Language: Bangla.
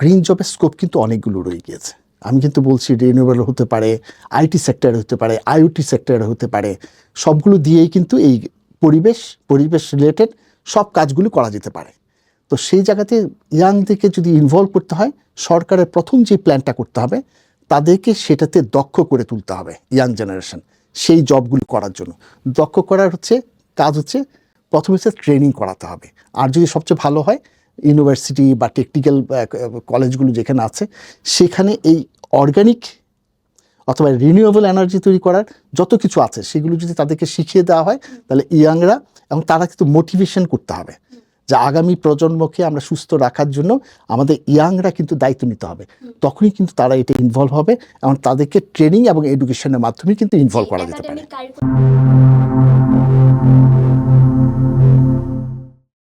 জবের স্কোপ কিন্তু অনেকগুলো রয়ে গিয়েছে। আমি কিন্তু বলছি রিনিউয়েবল হতে পারে আইটি সেক্টরে হতে পারে আইওটি সেক্টরে হতে পারে, সবগুলো দিয়েই কিন্তু এই পরিবেশ পরিবেশ রিলেটেড সব কাজগুলো করা যেতে পারে। তো সেই জায়গাতে ইয়াংদেরকে যদি ইনভলভ করতে হয়, সরকারের প্রথম যে প্ল্যানটা করতে হবে, তাদেরকে সেটাতে দক্ষ করে তুলতে হবে ইয়াং জেনারেশন সেই জবগুলো করার জন্য। দক্ষ করার হচ্ছে, কাজ হচ্ছে প্রথমে হচ্ছে ট্রেনিং করাতে হবে। আর যদি সবচেয়ে ভালো হয় ইউনিভার্সিটি বা টেকনিক্যাল কলেজগুলো যেখানে আছে, সেখানে এই অর্গানিক অথবা রিনিউয়েবল এনার্জি তৈরি করার যত কিছু আছে, সেগুলো যদি তাদেরকে শিখিয়ে দেওয়া হয়, তাহলে ইয়াংরা এবং তারা কিন্তু মোটিভেশন করতে হবে যে আগামী প্রজন্মকে আমরা সুস্থ রাখার জন্য আমাদের ইয়াংরা কিন্তু দায়িত্ব নিতে হবে। তখনই কিন্তু তারা এটা ইনভলভ হবে এবং তাদেরকে ট্রেনিং এবং এডুকেশনের মাধ্যমে কিন্তু ইনভলভ করা যেতে পারে।